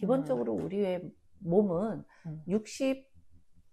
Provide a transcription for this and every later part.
기본적으로 우리의 몸은 음. 60,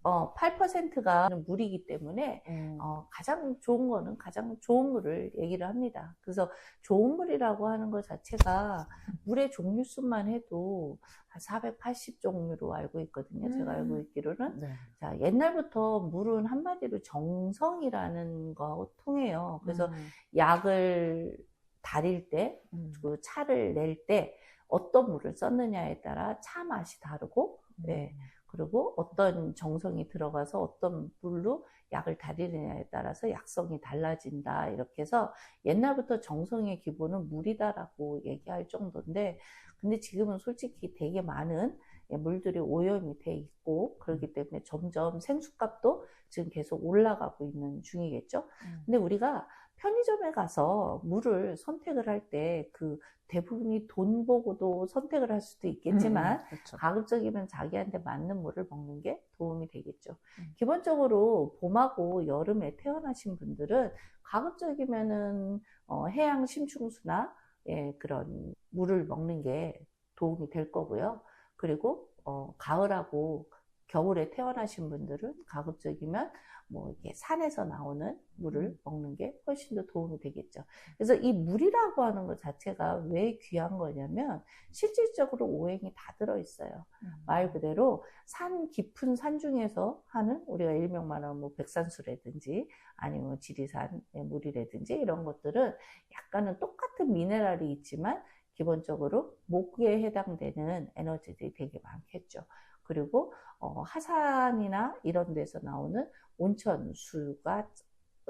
어, 8%가 물이기 때문에 음. 어, 가장 좋은 거는 가장 좋은 물을 얘기를 합니다. 그래서 좋은 물이라고 하는 것 자체가 물의 종류수만 해도 한 480 종류로 알고 있거든요. 제가 알고 음. 있기로는. 네. 자, 옛날부터 물은 한마디로 정성이라는 거 통해요. 그래서 음. 약을 다릴 때, 음. 그 차를 낼 때 어떤 물을 썼느냐에 따라 차 맛이 다르고, 네. 그리고 어떤 정성이 들어가서 어떤 물로 약을 다리느냐에 따라서 약성이 달라진다. 이렇게 해서 옛날부터 정성의 기본은 물이다라고 얘기할 정도인데, 근데 지금은 솔직히 되게 많은 예, 물들이 오염이 돼 있고, 그렇기 때문에 점점 생수값도 지금 계속 올라가고 있는 중이겠죠. 음. 근데 우리가 편의점에 가서 물을 선택을 할 때 그 대부분이 돈 보고도 선택을 할 수도 있겠지만, 음, 그렇죠. 가급적이면 자기한테 맞는 물을 먹는 게 도움이 되겠죠. 음. 기본적으로 봄하고 여름에 태어나신 분들은 가급적이면은 어, 해양 심충수나 예, 그런 물을 먹는 게 도움이 될 거고요. 그리고 어, 가을하고 겨울에 태어나신 분들은 가급적이면 뭐 이렇게 산에서 나오는 물을 음. 먹는 게 훨씬 더 도움이 되겠죠. 그래서 이 물이라고 하는 것 자체가 왜 귀한 거냐면 실질적으로 오행이 다 들어 있어요. 음. 말 그대로 산 깊은 산 중에서 하는 우리가 일명 말하는 뭐 백산수라든지 아니면 지리산의 물이라든지 이런 것들은 약간은 똑같은 미네랄이 있지만 기본적으로 목에 해당되는 에너지들이 되게 많겠죠. 그리고 어, 하산이나 이런 데서 나오는 온천수가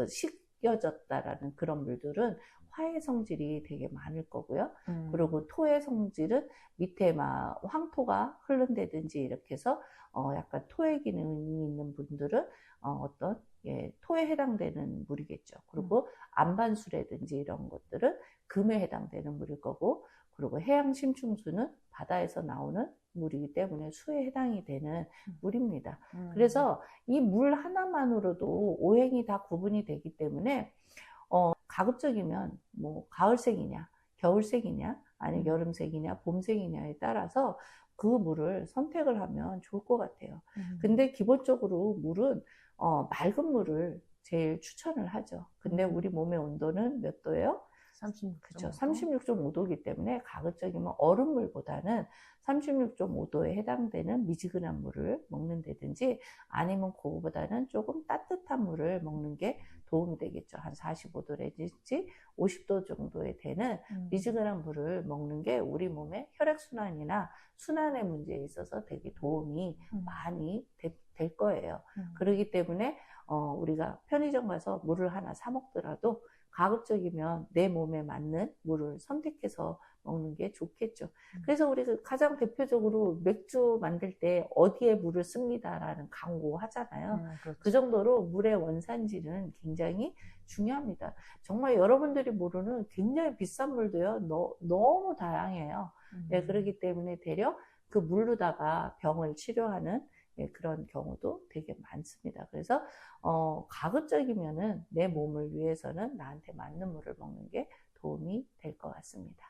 식 혀졌다라는 그런 물들은 화해 성질이 되게 많을 거고요. 음. 그리고 토의 성질은 밑에 막 황토가 흐른다든지 이렇게 해서 어 약간 토의 기능이 있는 분들은 어 어떤 예, 토에 해당되는 물이겠죠. 그리고 안반수라든지 이런 것들은 금에 해당되는 물일 거고 그리고 해양 심충수는 바다에서 나오는 물이기 때문에 수에 해당이 되는 음. 물입니다. 음. 그래서 이 물 하나만으로도 오행이 다 구분이 되기 때문에 어, 가급적이면 뭐 가을색이냐, 겨울색이냐, 아니면 음. 여름색이냐, 봄색이냐에 따라서 그 물을 선택을 하면 좋을 것 같아요. 음. 근데 기본적으로 물은 어, 맑은 물을 제일 추천을 하죠. 근데 음. 우리 몸의 온도는 몇 도예요? 36. 그렇죠. 36.5도이기 때문에 가급적이면 얼음물보다는 36.5도에 해당되는 미지근한 물을 먹는다든지 아니면 그거보다는 조금 따뜻한 물을 먹는 게 도움이 되겠죠. 한 45도라든지 50도 정도에 되는 음. 미지근한 물을 먹는 게 우리 몸의 혈액순환이나 순환의 문제에 있어서 되게 도움이 음. 많이 되- 될 거예요. 음. 그러기 때문에 어, 우리가 편의점 가서 물을 하나 사 먹더라도 가급적이면 내 몸에 맞는 물을 선택해서 먹는 게 좋겠죠. 음. 그래서 우리 그 가장 대표적으로 맥주 만들 때 어디에 물을 씁니다라는 광고 하잖아요. 음, 그렇죠. 그 정도로 물의 원산지는 굉장히 중요합니다. 정말 여러분들이 모르는 굉장히 비싼 물도요, 너, 너무 다양해요. 음. 예, 그렇기 때문에 대려 그 물로다가 병을 치료하는 예, 그런 경우도 되게 많습니다. 그래서 어, 가급적이면은 내 몸을 위해서는 나한테 맞는 물을 먹는 게 도움이 될 것 같습니다.